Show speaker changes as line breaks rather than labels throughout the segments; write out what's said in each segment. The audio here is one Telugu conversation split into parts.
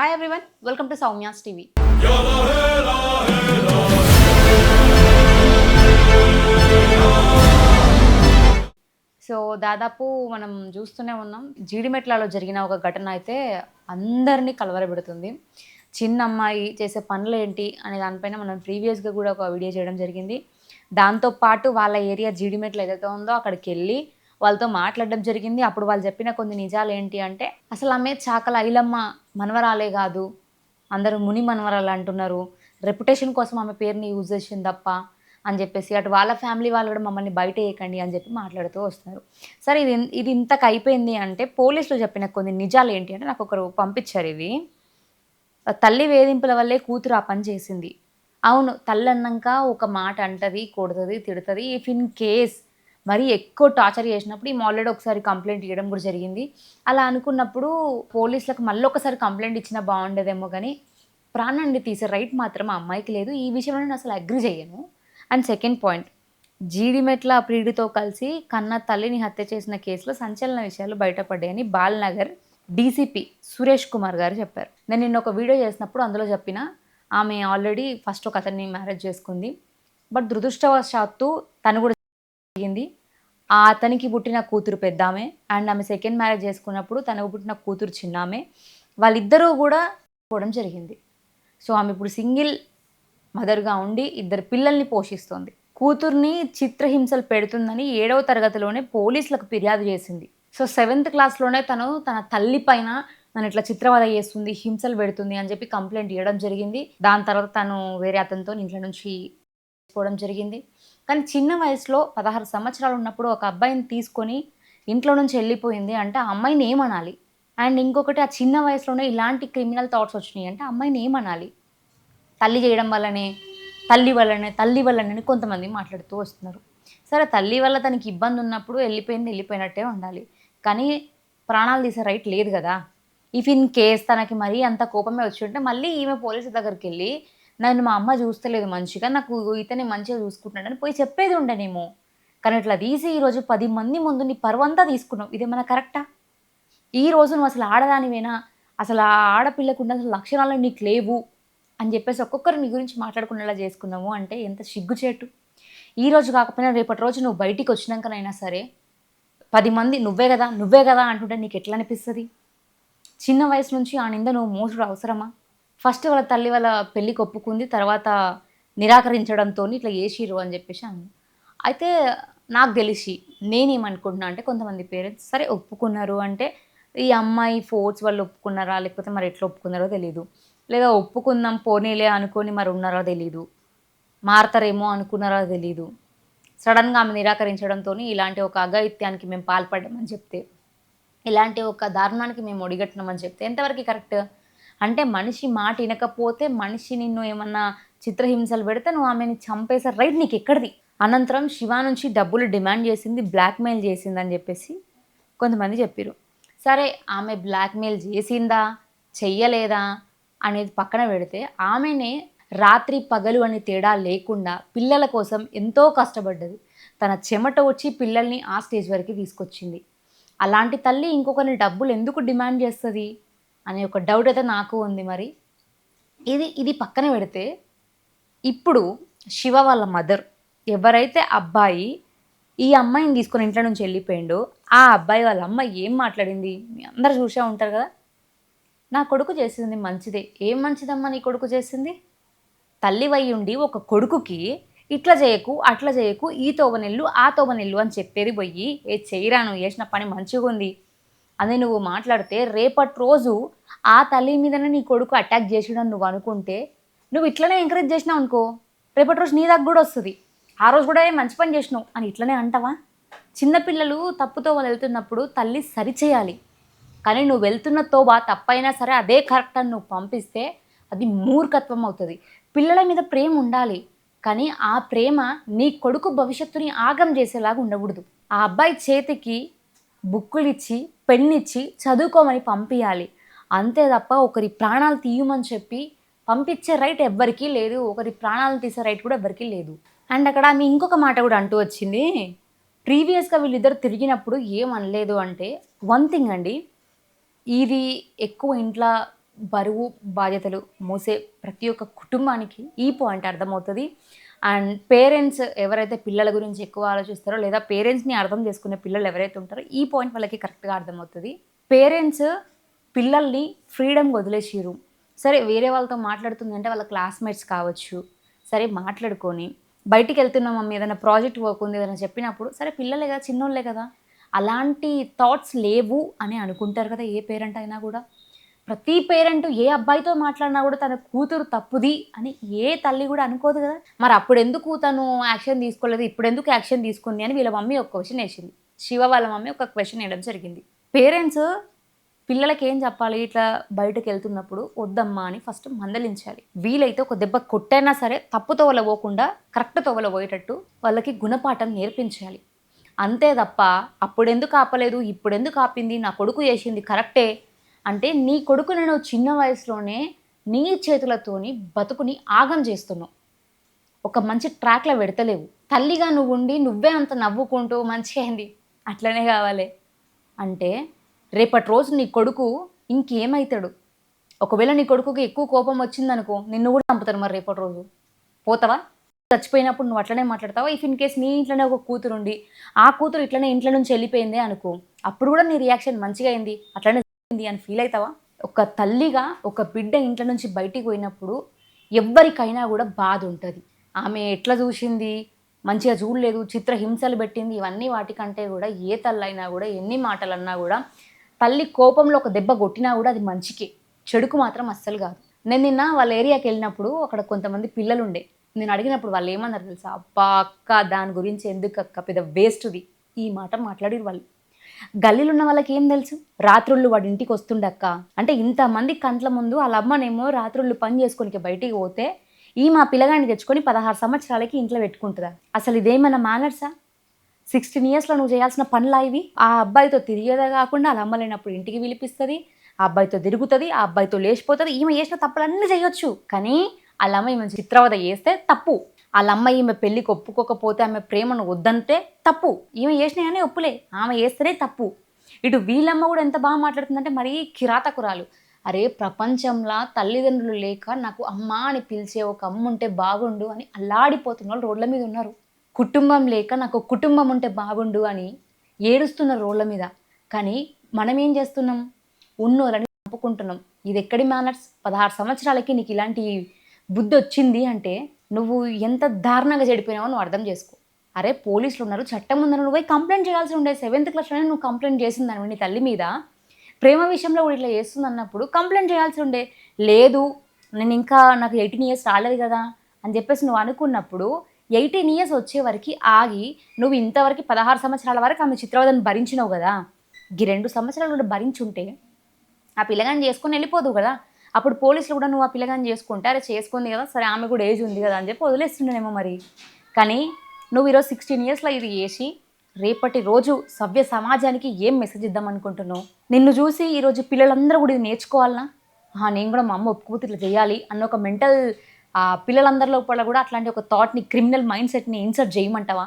Hi everyone welcome to Soumya's TV so దాదాపు మనం చూస్తూనే ఉన్నాం. జీడిమెట్లలో జరిగిన ఒక ఘటన అయితే అందరినీ కలవరబెడుతుంది. చిన్న అమ్మాయి చేసే పనులు ఏంటి అనే దానిపైన మనం ప్రీవియస్గా కూడా ఒక వీడియో చేయడం జరిగింది. దాంతోపాటు వాళ్ళ ఏరియా జీడిమెట్లు ఏదైతే ఉందో అక్కడికి వెళ్ళి వాళ్ళతో మాట్లాడడం జరిగింది. అప్పుడు వాళ్ళు చెప్పిన కొన్ని నిజాలు ఏంటి అంటే అసలు ఆమె చాకల ఐలమ్మ మనవరాలే కాదు అందరూ ముని మనవరాలు అంటున్నారు. రెప్యుటేషన్ కోసం ఆమె పేరుని యూజ్ చేసింది తప్ప అని చెప్పేసి అటు వాళ్ళ ఫ్యామిలీ వాళ్ళు కూడా మమ్మల్ని బయట వేయకండి అని చెప్పి మాట్లాడుతూ వస్తున్నారు. సరే ఇది ఇది ఇంతకు అయిపోయింది అంటే పోలీసులు చెప్పిన కొన్ని నిజాలు ఏంటి అంటే నాకు ఒకరు పంపించారు ఇవి. తల్లి వేధింపుల వల్లే కూతురు ఆ పని చేసింది. అవును తల్లి అన్నాక ఒక మాట అంటది కొడుతుంది తిడుతుంది. ఇఫ్ ఇన్ కేస్ మరీ ఎక్కువ టార్చర్ చేసినప్పుడు ఈ ఆల్రెడీ ఒకసారి కంప్లైంట్ ఇవ్వడం కూడా జరిగింది. అలా అనుకున్నప్పుడు పోలీసులకు మళ్ళీ ఒకసారి కంప్లైంట్ ఇచ్చినా బాగుండేదేమో కానీ ప్రాణాన్ని తీసే రైట్ మాత్రం ఆ అమ్మాయికి లేదు. ఈ విషయంలో నేను అసలు అగ్రి చేయను. అండ్ సెకండ్ పాయింట్ జీడిమెట్ల ప్రియుడితో కలిసి కన్న తల్లిని హత్య చేసిన కేసులో సంచలన విషయాలు బయటపడ్డాయని బాల్నగర్ డీసీపీ సురేష్ కుమార్ గారు చెప్పారు. నేను నిన్న ఒక వీడియో చేసినప్పుడు అందులో చెప్పిన ఆమె ఆల్రెడీ ఫస్ట్ ఒక అతన్ని మ్యారేజ్ చేసుకుంది. బట్ దురదృష్టవశాత్తు తను కూడా ఆ అతనికి పుట్టిన కూతురు పెద్దామే. అండ్ ఆమె సెకండ్ మ్యారేజ్ చేసుకున్నప్పుడు తనకు పుట్టిన కూతురు చిన్నామే. వాళ్ళిద్దరూ కూడా పోవడం జరిగింది. సో ఆమె ఇప్పుడు సింగిల్ మదర్గా ఉండి ఇద్దరు పిల్లల్ని పోషిస్తోంది. కూతుర్ని చిత్రహింసలు పెడుతుందని ఏడవ తరగతిలోనే పోలీసులకు ఫిర్యాదు చేసింది. సో సెవెంత్ క్లాస్లోనే తను తన తల్లి పైన నన్ను ఇట్లా చిత్రవద చేస్తుంది హింసలు పెడుతుంది అని చెప్పి కంప్లైంట్ ఇవ్వడం జరిగింది. దాని తర్వాత తను వేరే అతనితో ఇంట్లో నుంచి పోవడం జరిగింది. కానీ చిన్న వయసులో పదహారు సంవత్సరాలు ఉన్నప్పుడు ఒక అబ్బాయిని తీసుకొని ఇంట్లో నుంచి వెళ్ళిపోయింది అంటే ఆ అమ్మాయిని ఏమనాలి? అండ్ ఇంకొకటి ఆ చిన్న వయసులోనే ఇలాంటి క్రిమినల్ థాట్స్ వచ్చినాయి అంటే అమ్మాయిని ఏమనాలి? తల్లి చేయడం వల్లనే తల్లి వల్లనే తల్లి వల్లనే కొంతమంది మాట్లాడుతూ వస్తున్నారు. సరే తల్లి వల్ల తనకి ఇబ్బంది ఉన్నప్పుడు వెళ్ళిపోయింది వెళ్ళిపోయినట్టే ఉండాలి. కానీ ప్రాణాలు తీసే రైట్ లేదు కదా. ఇఫ్ ఇన్ కేస్ తనకి మరీ అంత కోపమే వచ్చి ఉంటే మళ్ళీ ఈమె పోలీసు దగ్గరికి వెళ్ళి నన్ను మా అమ్మ చూస్తలేదు మంచిగా నాకు ఇతనే మంచిగా చూసుకుంటున్నాడని పోయి చెప్పేది ఉండనేమో కానీ ఇట్లా తీసి ఈరోజు పది మంది ముందు నీ పరువంతా తీసుకున్నావు. ఇదేమన్నా కరెక్టా? ఈ రోజు నువ్వు అసలు ఆడదానివేనా? అసలు ఆ ఆడపిల్లకు ఉన్న లక్షణాలు నీకు లేవు అని చెప్పేసి ఒక్కొక్కరు నీ గురించి మాట్లాడుకునేలా చేసుకున్నాము అంటే ఎంత సిగ్గుచేటు. ఈ రోజు కాకపోయినా రేపటి రోజు నువ్వు బయటికి వచ్చినాకనైనా సరే పది మంది నువ్వే కదా నువ్వే కదా అంటుంటే నీకు ఎట్లా అనిపిస్తుంది? చిన్న వయసు నుంచి ఆ నింద నువ్వు మోసుడు అవసరమా? ఫస్ట్ వాళ్ళ తల్లి వాళ్ళ పెళ్ళికి ఒప్పుకుంది తర్వాత నిరాకరించడంతో ఇట్లా చేసిరు అని చెప్పేసి అన్న అయితే నాకు తెలిసి నేనేమనుకుంటున్నా అంటే కొంతమంది పేరెంట్స్ సరే ఒప్పుకున్నారు అంటే ఈ అమ్మాయి ఫోర్స్ వాళ్ళు ఒప్పుకున్నారా లేకపోతే మరి ఎట్లా ఒప్పుకున్నారో తెలియదు లేదా ఒప్పుకుందాం పోనీలే అనుకొని మరి ఉన్నారో తెలీదు. మారతారేమో అనుకున్నారో తెలీదు. సడన్గా ఆమె నిరాకరించడంతో ఇలాంటి ఒక అఘాయిత్యానికి మేము పాల్పడ్డామని చెప్తే ఇలాంటి ఒక దారుణానికి మేము ఒడిగట్టినామని చెప్తే ఎంతవరకు కరెక్ట్? అంటే మనిషి మాట వినకపోతే మనిషి నిన్ను ఏమన్నా చిత్రహింసలు పెడితే నువ్వు ఆమెని చంపేసే రైట్ నీకు ఎక్కడిది? అనంతరం శివ నుంచి డబ్బులు డిమాండ్ చేసింది బ్లాక్మెయిల్ చేసిందని చెప్పేసి కొంతమంది చెప్పారు సరే ఆమె బ్లాక్మెయిల్ చేసిందా? చెయ్యలేదా? అనేది పక్కన పెడితే ఆమెనే రాత్రి పగలు అని తేడా లేకుండా పిల్లల కోసం ఎంతో కష్టపడ్డది. తన చెమట వచ్చి పిల్లల్ని ఆ స్టేజ్ వరకు తీసుకొచ్చింది. అలాంటి తల్లి ఇంకొకరిని డబ్బులు ఎందుకు డిమాండ్ చేస్తుంది? అనే ఒక డౌట్ అయితే నాకు ఉంది మరి. ఇది ఇది పక్కన పెడితే ఇప్పుడు శివ వాళ్ళ మదర్ ఎవరైతే అబ్బాయి ఈ అమ్మాయిని తీసుకొని ఇంట్లో నుంచి వెళ్ళిపోయిండో ఆ అబ్బాయి వాళ్ళ అమ్మ ఏం మాట్లాడింది? మీ అందరు చూసే ఉంటారు కదా. నా కొడుకు చేసింది మంచిదే. ఏం మంచిదమ్మా నీ కొడుకు చేసింది? తల్లి ఉండి ఒక కొడుకుకి ఇట్లా చేయకు అట్లా చేయకు ఈ తోవనెల్లు ఆ తోవనెల్లు అని చెప్పేది పోయి ఏ చేయరాను చేసిన పని మంచిగా ఉంది అదే నువ్వు మాట్లాడితే రేపటి రోజు ఆ తల్లి మీదనే నీ కొడుకు అటాక్ చేసాడని నువ్వు అనుకుంటే నువ్వు ఇట్లనే ఎంకరేజ్ చేసినావు అనుకో. రేపటి రోజు నీ దగ్గర కూడా వస్తుంది. ఆ రోజు కూడా మంచి పని చేసినావు అని ఇట్లనే అంటావా? చిన్నపిల్లలు తప్పుతో వాళ్ళు వెళ్తున్నప్పుడు తల్లి సరిచేయాలి కానీ నువ్వు వెళ్తున్న తోబా తప్పైనా సరే అదే కరెక్ట్ అని నువ్వు పంపిస్తే అది మూర్ఖత్వం అవుతుంది. పిల్లల మీద ప్రేమ ఉండాలి. కానీ ఆ ప్రేమ నీ కొడుకు భవిష్యత్తుని ఆగం చేసేలాగా ఉండకూడదు. ఆ అబ్బాయి చేతికి బుక్కులు ఇచ్చి పెన్నిచ్చి చదువుకోమని పంపించాలి అంతే తప్ప ఒకరి ప్రాణాలు తీయమని చెప్పి పంపించే రైట్ ఎవ్వరికీ లేదు. ఒకరి ప్రాణాలు తీసే రైట్ కూడా ఎవ్వరికీ లేదు. అండ్ అక్కడ ఆమె ఇంకొక మాట కూడా అంటూ వచ్చింది. ప్రీవియస్గా వీళ్ళిద్దరు తిరిగినప్పుడు ఏం అనలేదు అంటే వన్ థింగ్ అండి ఇది ఎక్కువ ఇంట్లో బరువు బాధ్యతలు మోసే ప్రతి ఒక్క కుటుంబానికి ఈ పాయింట్ అర్థమవుతుంది. అండ్ పేరెంట్స్ ఎవరైతే పిల్లల గురించి ఎక్కువ ఆలోచిస్తారో లేదా పేరెంట్స్ని అర్థం చేసుకునే పిల్లలు ఎవరైతే ఉంటారో ఈ పాయింట్ వాళ్ళకి కరెక్ట్గా అర్థమవుతుంది. పేరెంట్స్ పిల్లల్ని ఫ్రీడమ్ వదిలేసిరు సరే వేరే వాళ్ళతో మాట్లాడుతుంది అంటే వాళ్ళ క్లాస్మేట్స్ కావచ్చు. సరే మాట్లాడుకొని బయటికి వెళ్తున్నాం మమ్మీ ఏదైనా ప్రాజెక్ట్ వర్క్ ఉంది ఏదైనా చెప్పినప్పుడు సరే పిల్లలే కదా చిన్నోళ్ళే కదా. అలాంటి థాట్స్ లేవు అని అనుకుంటారు కదా ఏ పేరెంట్ అయినా కూడా. ప్రతి పేరెంట్ ఏ అబ్బాయితో మాట్లాడినా కూడా తన కూతురు తప్పుది అని ఏ తల్లి కూడా అనుకోదు కదా. మరి అప్పుడు ఎందుకు తను యాక్షన్ తీసుకోలేదు? ఇప్పుడు ఎందుకు యాక్షన్ తీసుకుంది? అని వీళ్ళ మమ్మీ ఒక క్వశ్చన్ వేసింది. శివ వాళ్ళ మమ్మీ ఒక క్వశ్చన్ వేయడం జరిగింది. పేరెంట్స్ పిల్లలకి ఏం చెప్పాలి? ఇట్లా బయటకు వెళ్తున్నప్పుడు వద్దమ్మా అని ఫస్ట్ మందలించాలి. వీలైతే ఒక దెబ్బ కొట్టైనా సరే తప్పు తోవల పోకుండా కరెక్ట్ తోవల పోయేటట్టు వాళ్ళకి గుణపాఠం నేర్పించాలి. అంతే తప్ప అప్పుడెందుకు ఆపలేదు? ఇప్పుడెందుకు ఆపింది? నా కొడుకు చేసింది కరెక్టే అంటే నీ కొడుకు నేను చిన్న వయసులోనే నీ చేతులతోని బతుకుని ఆగం చేస్తున్నావు. ఒక మంచి ట్రాక్లో పెడతలేవు. తల్లిగా నువ్వు ఉండి నువ్వే అంత నవ్వుకుంటూ మంచిగా అయింది అట్లనే కావాలి. అంటే రేపటి రోజు నీ కొడుకు ఇంకేమవుతాడు ఒకవేళ నీ కొడుకుకి ఎక్కువ కోపం వచ్చిందనుకో నిన్ను కూడా చంపుతారు మరి రేపటి రోజు. పోతావా? చచ్చిపోయినప్పుడు నువ్వు అట్లనే మాట్లాడతావా? ఇఫ్ ఇన్ కేస్ నీ ఇంట్లోనే ఒక కూతురు ఉండి ఆ కూతురు ఇట్లనే ఇంట్లో నుంచి వెళ్ళిపోయింది అనుకో అప్పుడు కూడా నీ రియాక్షన్ మంచిగా అయింది అట్లనే అని ఫీల్ అవుతావా? ఒక తల్లిగా ఒక బిడ్డ ఇంట్లో నుంచి బయటికి పోయినప్పుడు ఎవ్వరికైనా కూడా బాధ ఉంటుంది. ఆమె ఎట్లా చూసింది? మంచిగా చూడలేదు చిత్ర హింసలు పెట్టింది ఇవన్నీ వాటికంటే కూడా ఏ తల్లైనా కూడా ఎన్ని మాటలు అన్నా కూడా తల్లి కోపంలో ఒక దెబ్బ కొట్టినా కూడా అది మంచికే. చెడుకు మాత్రం అస్సలు కాదు. నేను నిన్న వాళ్ళ ఏరియాకి వెళ్ళినప్పుడు అక్కడ కొంతమంది పిల్లలు ఉండే నేను అడిగినప్పుడు వాళ్ళు ఏమన్నారు తెలుసా? అబ్బా అక్క దాని గురించి ఎందుకు అక్క పెద్ద వేస్ట్ది ఈ మాట మాట్లాడిరు వాళ్ళు. గల్లీలు ఉన్న వాళ్ళకి ఏం తెలుసు? రాత్రుళ్ళు వాడి ఇంటికి వస్తుండక్క. అంటే ఇంతమంది కంట్ల ముందు వాళ్ళ అమ్మనేమో రాత్రుళ్ళు పని చేసుకొని బయటికి పోతే ఈ మా పిల్లగాడిని తెచ్చుకొని పదహారు సంవత్సరాలకి ఇంట్లో పెట్టుకుంటుందా? అసలు ఇదేమైనా మేనర్సా సిక్స్టీన్ ఇయర్స్లో నువ్వు చేయాల్సిన పనులా ఇవి? ఆ అబ్బాయితో తిరిగేదే కాకుండా వాళ్ళ అమ్మ లేనప్పుడు ఇంటికి పిలిపిస్తుంది ఆ అబ్బాయితో తిరుగుతుంది ఆ అబ్బాయితో లేచిపోతుంది. ఈమె చేసిన తప్పులన్నీ చేయొచ్చు. కానీ వాళ్ళ అమ్మ ఈమె చిత్రవద చేస్తే తప్పు. వాళ్ళ అమ్మ ఈమె పెళ్ళికి ఒప్పుకోకపోతే ఆమె ప్రేమను వద్దంటే తప్పు. ఈమె చేసినా కానీ ఒప్పులే. ఆమె చేస్తేనే తప్పు. ఇటు వీళ్ళమ్మ కూడా ఎంత బాగా మాట్లాడుతుందంటే మరీ కిరాతకురాలు. అరే ప్రపంచంలో తల్లిదండ్రులు లేక నాకు అమ్మ అని పిలిచే ఒక అమ్మ ఉంటే బాగుండు అని అల్లాడిపోతున్న వాళ్ళు రోడ్ల మీద ఉన్నారు. కుటుంబం లేక నాకు కుటుంబం ఉంటే బాగుండు అని ఏడుస్తున్న రోడ్ల మీద. కానీ మనం ఏం చేస్తున్నాం? ఉన్నోళ్ళని చంపుకుంటున్నాం. ఇది ఎక్కడి మేనర్స్ పదహారు సంవత్సరాలకి నీకు ఇలాంటి బుద్ధి వచ్చింది అంటే నువ్వు ఎంత దారుణంగా చెడిపోయినావో నువ్వు అర్థం చేసుకో. అరే పోలీసులు ఉన్నారు చట్టం ఉందని నువ్వు పోయి కంప్లైంట్ చేయాల్సి ఉండే. సెవెంత్ క్లాస్లోనే నువ్వు కంప్లైంట్ చేసిందని నీ తల్లి మీద. ప్రేమ విషయంలో కూడా ఇట్లా చేస్తుంది అన్నప్పుడు కంప్లైంట్ చేయాల్సి ఉండే. లేదు నేను ఇంకా నాకు ఎయిటీన్ ఇయర్స్ రాలేదు కదా అని చెప్పేసి నువ్వు అనుకున్నప్పుడు ఎయిటీన్ ఇయర్స్ వచ్చే వరకు ఆగి నువ్వు ఇంతవరకు పదహారు సంవత్సరాల వరకు ఆమె చిత్రవదను భరించినావు కదా. ఈ రెండు సంవత్సరాలు కూడా భరించుంటే ఆ పిల్లగాని చేసుకొని వెళ్ళిపోదు కదా. అప్పుడు పోలీసులు కూడా నువ్వు ఆ పిల్లగాని చేసుకుంటే అరే చేసుకుంది కదా సరే ఆమె కూడా ఏజ్ ఉంది కదా అని చెప్పి వదిలేస్తుండేనేమో మరి. కానీ నువ్వు ఈరోజు సిక్స్టీన్ ఇయర్స్లో ఇది చేసి రేపటి రోజు సభ్య సమాజానికి ఏం మెసేజ్ ఇద్దాం అనుకుంటున్నావు? నిన్ను చూసి ఈరోజు పిల్లలందరూ కూడా ఇది నేర్చుకోవాలనా? నేను కూడా మా అమ్మ ఒప్పుకోతే ఇట్లా చేయాలి అన్న ఒక మెంటల్ పిల్లలందరి లోపల కూడా అట్లాంటి ఒక థాట్ని క్రిమినల్ మైండ్ సెట్ని ఇన్సర్ట్ చేయమంటావా?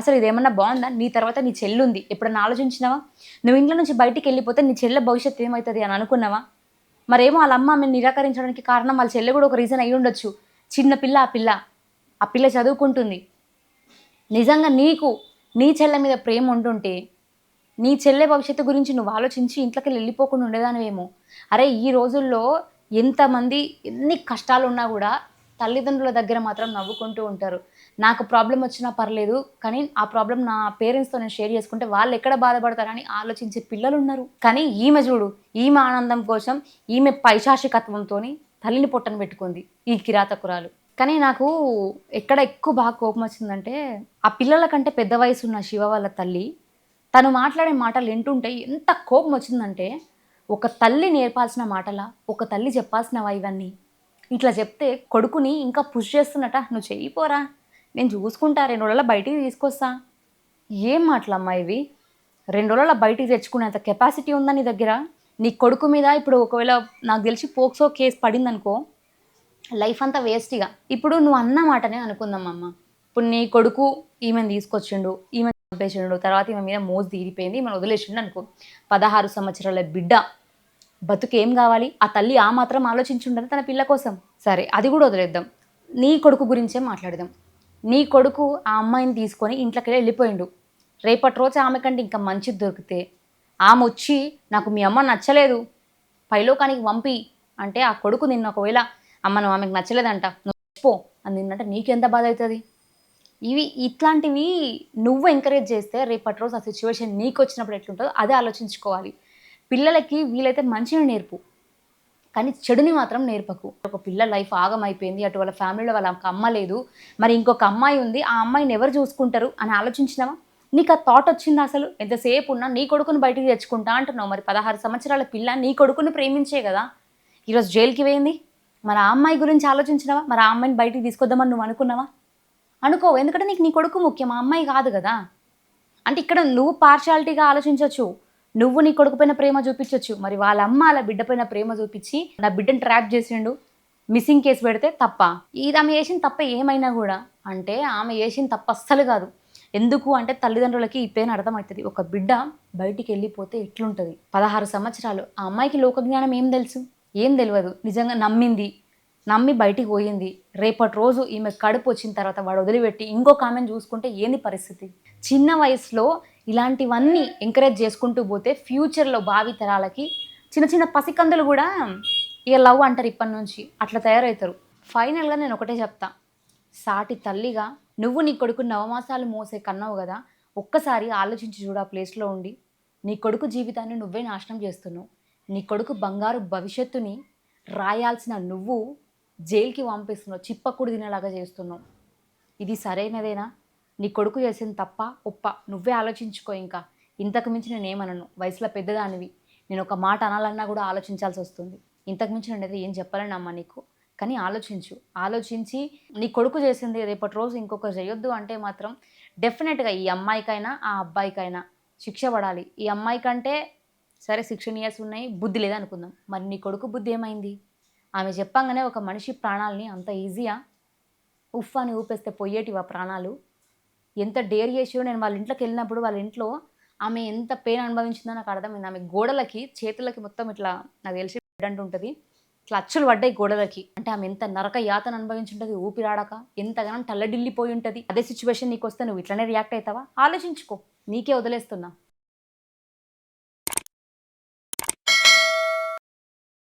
అసలు ఇదేమన్నా బాగుందా? నీ తర్వాత నీ చెల్లుంది. ఎప్పుడన్నా ఆలోచించినావా? నువ్వు ఇంట్లో నుంచి బయటికి వెళ్ళిపోతే నీ చెల్లె భవిష్యత్తు ఏమవుతుంది అని అనుకున్నావా? మరేమో వాళ్ళ అమ్మ ఆమెను నిరాకరించడానికి కారణం వాళ్ళ చెల్లె కూడా ఒక రీజన్ అయి ఉండొచ్చు. చిన్న పిల్ల ఆ పిల్ల. ఆ పిల్ల చదువుకుంటుంది. నిజంగా నీకు నీ చెల్లె మీద ప్రేమ ఉంటుంటే నీ చెల్లె భవిష్యత్తు గురించి నువ్వు ఆలోచించి ఇంట్లోకి వెళ్ళిపోకుండా ఉండేదానివేమో. అరే ఈ రోజుల్లో ఎంతమంది ఎన్ని కష్టాలు ఉన్నా కూడా తల్లిదండ్రుల దగ్గర మాత్రం నవ్వుకుంటూ ఉంటారు. నాకు ప్రాబ్లం వచ్చినా పర్లేదు కానీ ఆ ప్రాబ్లం నా పేరెంట్స్తో నేను షేర్ చేసుకుంటే వాళ్ళు ఎక్కడ బాధపడతారని ఆలోచించే పిల్లలు ఉన్నారు కానీ ఈమె చూడు ఈమె ఆనందం కోసం ఈమె పైశాచికత్వంతో తల్లిని పొట్టను పెట్టుకుంది ఈ కిరాతకురాలు కానీ నాకు ఎక్కడ ఎక్కువ బాగా కోపం వచ్చిందంటే ఆ పిల్లల కంటే పెద్ద వయసు ఉన్న శివ వాళ్ళ తల్లి తను మాట్లాడే మాటలు వింటుంటే ఎంత కోపం వచ్చిందంటే ఒక తల్లి నేర్పాల్సిన మాటలా ఒక తల్లి చెప్పాల్సినవా ఇవన్నీ. ఇట్లా చెప్తే కొడుకుని ఇంకా పుష్ చేస్తున్నట నువ్వు చెయ్యిపోరా నేను చూసుకుంటా రెండు రోజుల బయటికి తీసుకొస్తా. ఏం మాటలమ్మా ఇవి? రెండు రోజుల బయటికి తెచ్చుకునేంత కెపాసిటీ ఉందా నీ దగ్గర? నీ కొడుకు మీద ఇప్పుడు ఒకవేళ నాకు తెలిసి పోక్సో కేసు పడిందనుకో లైఫ్ అంతా వేస్ట్గా ఇప్పుడు నువ్వు అన్న మాటనే ఇప్పుడు నీ కొడుకు ఈమెను తీసుకొచ్చిండు ఈమె చంపేసిండు తర్వాత ఈమె మీద మోజు తీరిపోయింది ఈమెను వదిలేసిండు అనుకో. పదహారు సంవత్సరాల బిడ్డ బతుకు ఏం కావాలి? ఆ తల్లి ఆ మాత్రం ఆలోచించుండదు తన పిల్ల కోసం. సరే అది కూడా వదిలేద్దాం. నీ కొడుకు గురించే మాట్లాడదాం. నీ కొడుకు ఆ అమ్మాయిని తీసుకొని ఇంట్లోకి వెళ్ళిపోయిండు. రేపటి రోజు ఆమె కంటే ఇంకా మంచిది దొరికితే ఆమె వచ్చి నాకు మీ అమ్మ నచ్చలేదు పైలోకానికి పంపి అంటే ఆ కొడుకు నిన్న ఒకవేళ అమ్మ నువ్వు ఆమెకు నచ్చలేదంట నువ్వు పో అని నిన్నంటే నీకెంత బాధ అవుతుంది? ఇవి ఇట్లాంటివి నువ్వు ఎంకరేజ్ చేస్తే రేపటి రోజు ఆ సిచ్యువేషన్ నీకు వచ్చినప్పుడు ఎట్లుంటుందో అదే ఆలోచించుకోవాలి. పిల్లలకి వీలైతే మంచిని నేర్పు. కానీ చెడుని మాత్రం నేర్పకు. ఒక పిల్ల లైఫ్ ఆగమైపోయింది అటు వాళ్ళ ఫ్యామిలీలో వాళ్ళ అమ్మ లేదు మరి ఇంకొక అమ్మాయి ఉంది ఆ అమ్మాయిని ఎవరు చూసుకుంటారు అని ఆలోచించినావా? నీకు ఆ థాట్ వచ్చింది అసలు? ఎంతసేపు ఉన్నా నీ కొడుకుని బయటికి తెచ్చుకుంటా అంటున్నావు మరి పదహారు సంవత్సరాల పిల్ల నీ కొడుకుని ప్రేమించే కదా. ఈరోజు జైలుకి పోయింది? మరి ఆ అమ్మాయి గురించి ఆలోచించినావా? మరి ఆ అమ్మాయిని బయటికి తీసుకొద్దామని నువ్వు అనుకున్నావా? అనుకో ఎందుకంటే నీకు నీ కొడుకు ముఖ్యం ఆ అమ్మాయి కాదు కదా. అంటే ఇక్కడ నువ్వు పార్షాలిటీగా ఆలోచించవచ్చు నువ్వు నీ కొడుకు పైన ప్రేమ చూపించవచ్చు మరి వాళ్ళ అమ్మ అలా బిడ్డ పైన ప్రేమ చూపించి నా బిడ్డను ట్రాప్ చేసిండు. మిస్సింగ్ కేసు పెడితే తప్ప. ఇది ఆమె చేసిన తప్ప ఏమైనా కూడా. అంటే ఆమె చేసిన తప్ప అస్సలు కాదు. ఎందుకు అంటే తల్లిదండ్రులకి ఈ పేరు అర్థమవుతుంది. ఒక బిడ్డ బయటికి వెళ్ళిపోతే ఎట్లుంటుంది? పదహారు సంవత్సరాలు ఆ అమ్మాయికి లోకజ్ఞానం ఏం తెలుసు? ఏం తెలియదు నిజంగా నమ్మింది. నమ్మి బయటికి పోయింది. రేపటి రోజు ఈమె కడుపు వచ్చిన తర్వాత వాడు వదిలిపెట్టి ఇంకొక ఆమెను చూసుకుంటే ఏంది పరిస్థితి? చిన్న వయసులో ఇలాంటివన్నీ ఎంకరేజ్ చేసుకుంటూ పోతే ఫ్యూచర్లో భావి తరాలకి చిన్న చిన్న పసికందులు కూడా ఇక లవ్ అంటారు ఇప్పటి నుంచి. అట్లా తయారవుతారు. ఫైనల్గా నేను ఒకటే చెప్తా. సాటి తల్లిగా నువ్వు నీ కొడుకు నవమాసాలు మోసే కన్నావు కదా ఒక్కసారి ఆలోచించి చూడు ఆ ప్లేస్లో ఉండి. నీ కొడుకు జీవితాన్ని నువ్వే నాశనం చేస్తున్నావు. నీ కొడుకు బంగారు భవిష్యత్తుని రాయాల్సిన నువ్వు జైలుకి పంపిస్తున్నావు. చిప్పకుడు తినేలాగా చేస్తున్నావు. ఇది సరైనదేనా? నీ కొడుకు చేసింది తప్ప ఉప్ప నువ్వే ఆలోచించుకో ఇంకా. ఇంతకు మించి నేను ఏమనను వయసులో పెద్దదానివి. నేను ఒక మాట అనాలన్నా కూడా ఆలోచించాల్సి వస్తుంది. ఇంతకు మించి ఏం చెప్పాలని అమ్మ నీకు. కానీ ఆలోచించు. ఆలోచించి నీ కొడుకు చేసింది రేపటి రోజు ఇంకొకరు చేయొద్దు అంటే మాత్రం డెఫినెట్గా ఈ అమ్మాయికైనా ఆ అబ్బాయికైనా శిక్ష పడాలి. ఈ అమ్మాయి కంటే సరే సిక్స్టీన్ ఇయర్స్ ఉన్నాయి బుద్ధి లేదనుకుందాం మరి నీ కొడుకు బుద్ధి ఏమైంది? ఆమె చెప్పంగానే ఒక మనిషి ప్రాణాలని అంత ఈజీయా? ఉఫ్ అని ఊపేస్తే పోయేటివా ప్రాణాలు? ఎంత డేర్ చేసియో నేను వాళ్ళ ఇంట్లోకి వెళ్ళినప్పుడు వాళ్ళ ఇంట్లో ఆమె ఎంత పెయిన్ అనుభవించిందో నాకు అర్థమైంది ఆమె గోడలకి చేతులకి మొత్తం ఇట్లా నాకు తెలిసి బ్లడ్ ఉంటుంది. ఇట్లా అచ్చులు పడ్డాయి గోడలకి. అంటే ఆమె ఎంత నరక యాతన అనుభవించుంటుంది ఊపిరాడక ఎంతగానో తల్లడిల్లిపోయి ఉంటుంది. అదే సిచ్యువేషన్ నీకు వస్తే నువ్వు ఇట్లనే రియాక్ట్ అవుతావా? ఆలోచించుకో. నీకే వదిలేస్తున్నా.